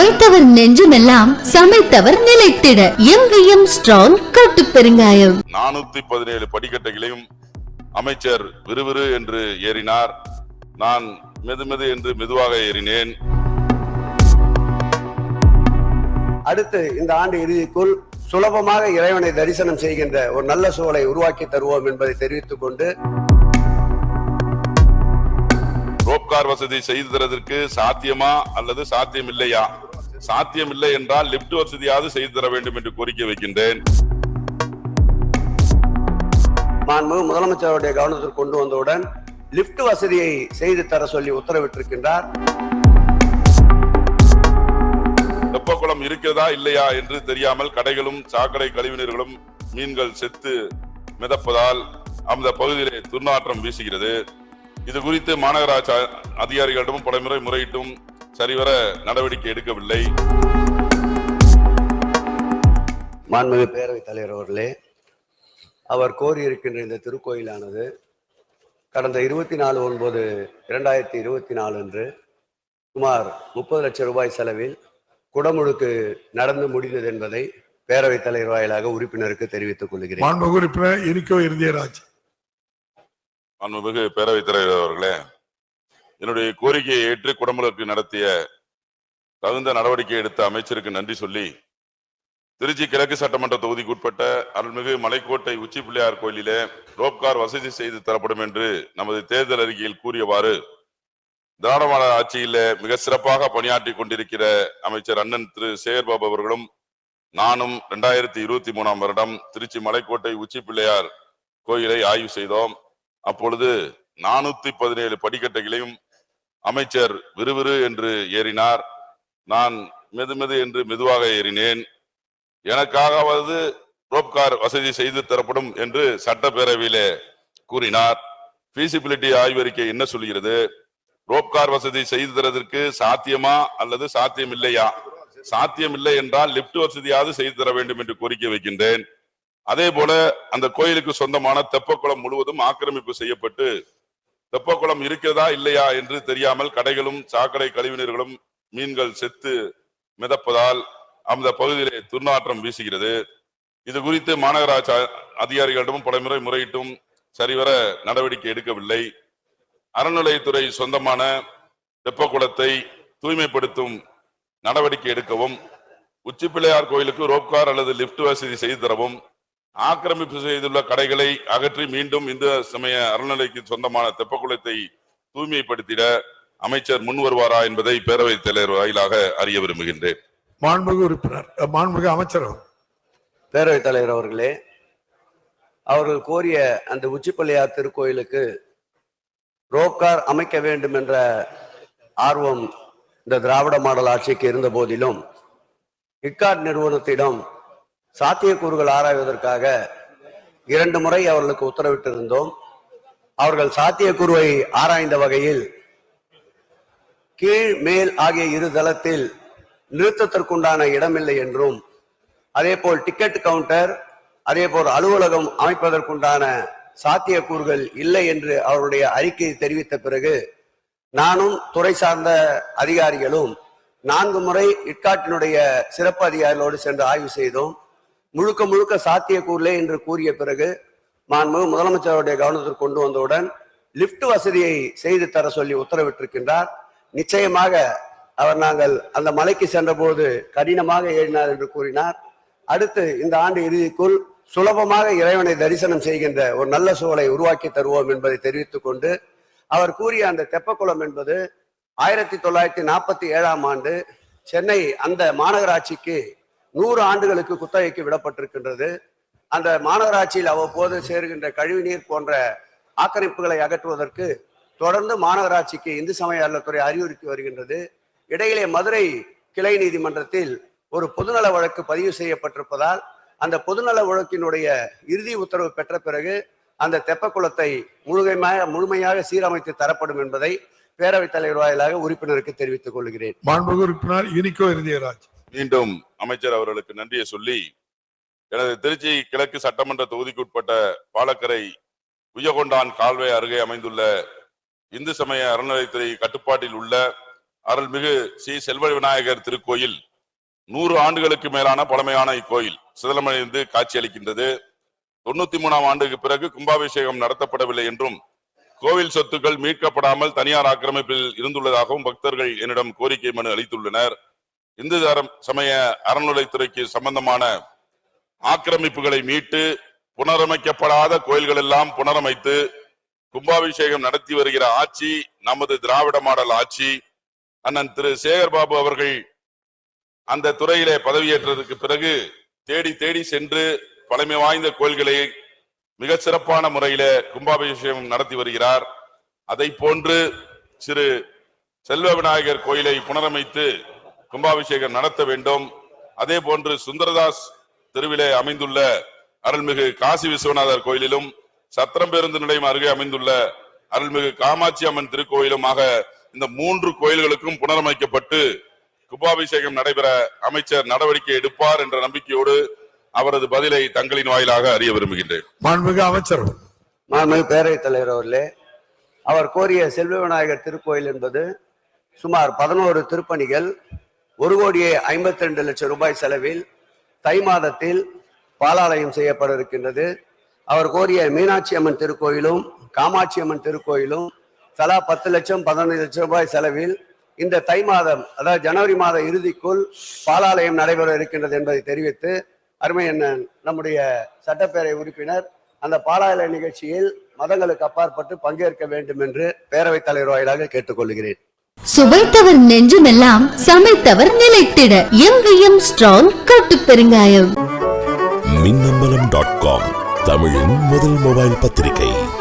சுவைத்தவர் நெஞ்சுமெல்லாம் சமைத்தவர் நிலைத்திட. எங்கேயும் ஸ்ட்ராங் கட்டு பெருங்காயம். நானூத்தி பதினேழு படிக்கட்டுகளையும் அமைச்சர் விறுவிறு என்று ஏறினார். நான் மெதுமெது என்று மெதுவாக ஏறினேன். அடுத்து இந்த ஆண்டு இறுதிக்குள் சுலபமாக இறைவனை தரிசனம் செய்கின்ற ஒரு நல்ல சூழலை உருவாக்கி தருவோம் என்பதை தெரிவித்துக் கொண்டு ரோப்கார் வசதி செய்து தரதற்கு சாத்தியமா அல்லது சாத்தியம் இல்லையா சாத்தியம் இல்லை என்றால் லிப்ட் வசதியாவது செய்து தர வேண்டும் என்று கோரிக்கை வைக்கின்றேன். மாண்புமிகு முதலமைச்சருடைய கவனத்திற்கு கொண்டு வந்தவுடன் லிப்ட் வசதியை செய்து தர சொல்லி உத்தரவிட்டிருக்கின்றார். வெப்பக்குளம் இருக்கிறதா இல்லையா என்று தெரியாமல் கடைகளும் சாக்கடை கழிவுநீர்களும் மீன்கள் செத்து மிதப்பதால் அந்த பகுதியிலே துர்நாற்றம் வீசுகிறது. இது குறித்து மாநகராட்சி அதிகாரிகளிடமும் பலமுறை முறையிட்டும் சரிவர நடவடிக்கை எடுக்கவில்லை. மாண்புமிகு பேரவைத் தலைவர் அவர்களே அவர் கோரியிருக்கின்ற இந்த திருக்கோயிலானது கடந்த இருபத்தி நாலு ஒன்பது இரண்டாயிரத்தி இருபத்தி நாலு அன்று சுமார் முப்பது லட்சம் ரூபாய் செலவில் குடமுழுக்கு நடந்து முடிந்தது என்பதை பேரவைத் தலைவர் வாயிலாக உறுப்பினருக்கு தெரிவித்துக் கொள்கிறேன். மாண்புமிகு உறுப்பினர் இருக்கோ இருந்தியராஜ் மாண்புமிகு பேரவைத் தலைவர் அவர்களே என்னுடைய கோரிக்கையை ஏற்று குடமுழுக்கு நடத்திய தகுந்த நடவடிக்கை எடுத்த அமைச்சருக்கு நன்றி சொல்லி திருச்சி கிழக்கு சட்டமன்ற தொகுதிக்குட்பட்ட அருள்மிகு மலைக்கோட்டை உச்சி பிள்ளையார் கோயிலிலே ரோப்கார் வசதி செய்து தரப்படும் என்று நமது தேர்தல் அறிக்கையில் கூறியவாறு திராவிட ஆட்சியில மிக சிறப்பாக பணியாற்றி கொண்டிருக்கிற அமைச்சர் அண்ணன் திரு சேகர்பாபு அவர்களும் நானும் இரண்டாயிரத்தி இருபத்தி மூணாம் வருடம் திருச்சி மலைக்கோட்டை உச்சி பிள்ளையார் கோயிலை ஆய்வு செய்தோம். அப்பொழுது நானூத்தி பதினேழு படிக்கட்டுகளையும் அமைச்சர் விறுவிறு என்று ஏறினார். நான் மெது மெது என்று மெதுவாக ஏறினேன். எனக்காகவது ரோப்கார் வசதி செய்து தரப்படும் என்று சட்டப்பேரவையிலே கூறினார். ஃபீசிபிலிட்டி ஆய்வறிக்கை என்ன சொல்கிறது? ரோப்கார் வசதி செய்து தரதற்கு சாத்தியமா அல்லது சாத்தியம் இல்லையா சாத்தியம் இல்லை என்றால் லிப்ட் வசதியாவது செய்து தர வேண்டும் என்று கோரிக்கை வைக்கின்றேன். அதே போல அந்த கோயிலுக்கு சொந்தமான தெப்பக்குளம் முழுவதும் ஆக்கிரமிப்பு செய்யப்பட்டு தெப்பக்குளம் இருக்கிறதா இல்லையா என்று தெரியாமல் கடைகளும் சாக்கடை கழிவுநீர்களும் மீன்கள் செத்து மிதப்பதால் அந்த பகுதியிலே துர்நாற்றம் வீசுகிறது. இது குறித்து மாநகராட்சி அதிகாரிகளிடமும் பலமுறை முறையிட்டும் சரிவர நடவடிக்கை எடுக்கவில்லை. அறநிலையத்துறை சொந்தமான தெப்பக்குளத்தை தூய்மைப்படுத்தும் நடவடிக்கை எடுக்கவும் உச்சிப்பிள்ளையார் கோயிலுக்கு ரோப்கார் அல்லது லிப்ட் வசதி செய்து தரவும் ஆக்கிரமிப்பு செய்துள்ள கடைகளை அகற்றி மீண்டும் இந்து சமய அறநிலைக்கு சொந்தமான தெப்பக்குளத்தை தூய்மைப்படுத்திட அமைச்சர் முன் வருவாரா என்பதை பேரவைத் தலைவர் வாயிலாக அறிய விரும்புகின்றேன் மாண்புமிகு உறுப்பினர் மாண்புமிகு அமைச்சர். பேரவைத் தலைவர் அவர்களே அவர்கள் கோரிய அந்த உச்சிப்பிள்ளையார் திருக்கோயிலுக்கு ரோப்கார் அமைக்க வேண்டும் என்ற ஆர்வம் இந்த திராவிட மாடல் ஆட்சிக்கு இருந்த போதிலும் இக்காட் நிறுவனத்திடம் சாத்தியக்கூறுகள் ஆராய்வதற்காக இரண்டு முறை அவர்களுக்கு உத்தரவிட்டிருந்தோம். அவர்கள் சாத்தியக்கூறுவை ஆராய்ந்த வகையில் கீழ் மேல் ஆகிய இரு தளத்தில் நிறுத்தத்திற்குண்டான இடமில்லை என்றும் அதேபோல் டிக்கெட் கவுண்டர் அதேபோல் அலுவலகம் அமைப்பதற்குண்டான சாத்தியக்கூறுகள் இல்லை என்று அவருடைய அறிக்கையை தெரிவித்த பிறகு நானும் துறை சார்ந்த அதிகாரிகளும் நான்கு முறை இட்காட்டினுடைய சிறப்பு அதிகாரிகளோடு சென்று ஆய்வு செய்தோம். முழுக்க முழுக்க சாத்தியக்கூறில்லை என்று கூறிய பிறகு மாண்புமிகு முதலமைச்சருடைய கவனத்திற்கு கொண்டு வந்தவுடன் லிப்ட் வசதியை செய்து தர சொல்லி உத்தரவிட்டிருக்கின்றார். நிச்சயமாக அவர் நாங்கள் அந்த மலைக்கு சென்றபோது கடினமாக ஏறினார் என்று கூறினார். அடுத்து இந்த ஆண்டு இறுதிக்குள் சுலபமாக இறைவனை தரிசனம் செய்கின்ற ஒரு நல்ல சூழலை உருவாக்கி தருவோம் என்பதை தெரிவித்துக் கொண்டு அவர் கூறிய அந்த தெப்பக்குளம் என்பது ஆயிரத்தி தொள்ளாயிரத்தி நாற்பத்தி ஏழாம் ஆண்டு சென்னை அந்த மாநகராட்சிக்கு நூறு ஆண்டுகளுக்கு குத்தகைக்கு விடப்பட்டிருக்கின்றது. அந்த மாநகராட்சியில் அவ்வப்போது சேருகின்ற கழிவுநீர் போன்ற ஆக்கிரமிப்புகளை அகற்றுவதற்கு தொடர்ந்து மாநகராட்சிக்கு இந்து சமய அறநிலையத்துறை அறிவுறுத்தி வருகின்றது. இடையிலே மதுரை கிளை நீதிமன்றத்தில் ஒரு பொதுநல வழக்கு பதிவு செய்யப்பட்டிருப்பதால் அந்த பொதுநல வழக்கினுடைய இறுதி உத்தரவு பெற்ற பிறகு அந்த தெப்பக்குளத்தை முழுமையாக முழுமையாக சீரமைத்து தரப்படும் என்பதை பேரவைத் தலைவர் வாயிலாக உறுப்பினருக்கு தெரிவித்துக் கொள்கிறேன். மாண்புமிகு உறுப்பினர் இனிக்கோ இருந்தியராஜ் மீண்டும் அமைச்சர் அவர்களுக்கு நன்றியை சொல்லி எனது திருச்சி கிழக்கு சட்டமன்ற தொகுதிக்குட்பட்ட பாலக்கரை உயகொண்டான் கால்வாய் அருகே அமைந்துள்ள இந்து சமய அறநிலையத்துறை கட்டுப்பாட்டில் உள்ள அருள்மிகு ஸ்ரீ செல்வ விநாயகர் திருக்கோயில் நூறு ஆண்டுகளுக்கு மேலான பழமையான இக்கோயில். சிதலமடைந்து காட்சியளிக்கின்றது. தொண்ணூத்தி மூணாம் ஆண்டுக்கு பிறகு கும்பாபிஷேகம் நடத்தப்படவில்லை என்றும் கோவில் சொத்துக்கள் மீட்கப்படாமல் தனியார் ஆக்கிரமிப்பில் இருந்துள்ளதாகவும் பக்தர்கள் என்னிடம் கோரிக்கை மனு அளித்துள்ளனர். இந்து தரம் சமய அறநிலைத்துறைக்கு சம்பந்தமான ஆக்கிரமிப்புகளை மீட்டு புனரமைக்கப்படாத கோயில்கள் எல்லாம் புனரமைத்து கும்பாபிஷேகம் நடத்தி வருகிற ஆட்சி நமது திராவிட மாடல் ஆட்சி. அண்ணன் திரு சேகர்பாபு அவர்கள் அந்த துறையிலே பதவியேற்றதுக்கு பிறகு தேடி தேடி சென்று பழமை வாய்ந்த கோயில்களை மிக சிறப்பான முறையில கும்பாபிஷேகம் நடத்தி வருகிறார். அதை போன்று சிறு செல்வ விநாயகர் கோயிலை புனரமைத்து கும்பாபிஷேகம் நடத்த வேண்டும் அதே போன்று சுந்தரதாஸ் தெருவிலே அமைந்துள்ள அருள்மிகு காசி விஸ்வநாதர் கோயிலிலும் சத்திரம் பேருந்து நிலையம் அருகே அமைந்துள்ள அருள்மிகு காமாட்சி அம்மன் திருக்கோயிலுமாக இந்த மூன்று கோயில்களுக்கும் புனரமைக்கப்பட்டு கும்பாபிஷேகம் நடைபெற அமைச்சர் நடவடிக்கை எடுப்பார் என்ற நம்பிக்கையோடு அவரது பதிலை தங்களின் வாயிலாக அறிய விரும்புகின்றேன் மாண்புமிகு அமைச்சர். மாண்புமிகு பேரவைத் தலைவர் அவர்களே அவர் கோரிய செல்வ விநாயகர் திருக்கோயில் என்பது சுமார் பதினோரு திருப்பணிகள் ஒரு கோடியே ஐம்பத்தி ரெண்டு லட்சம் ரூபாய் செலவில் தை மாதத்தில் பாலாலயம் செய்யப்பட இருக்கின்றது அவர் கோரிய மீனாட்சி அம்மன் திருக்கோயிலும் காமாட்சி அம்மன் திருக்கோயிலும் தலா பத்து லட்சம் பதினைந்து லட்சம் ரூபாய் செலவில் இந்த தை மாதம் அதாவது ஜனவரி மாத இறுதிக்குள் பாலாலயம் நடைபெற இருக்கின்றது என்பதை தெரிவித்து அருமை அண்ணன் நம்முடைய சட்டப்பேரவை உறுப்பினர் அந்த பாலாலய நிகழ்ச்சியில் மதங்களுக்கு அப்பாற்பட்டு பங்கேற்க வேண்டும் என்று பேரவைத் தலைவர் வாயிலாக கேட்டுக்கொள்கிறேன். சுவைத்தவர் நெஞ்சுமெல்லாம் சமைத்தவர் நிலைத்திட. எங்கேயும் ஸ்ட்ராங் கட்டு பெருங்காயம். மின்னம்பலம் டாட் காம் தமிழின் முதல் மொபைல் பத்திரிகை.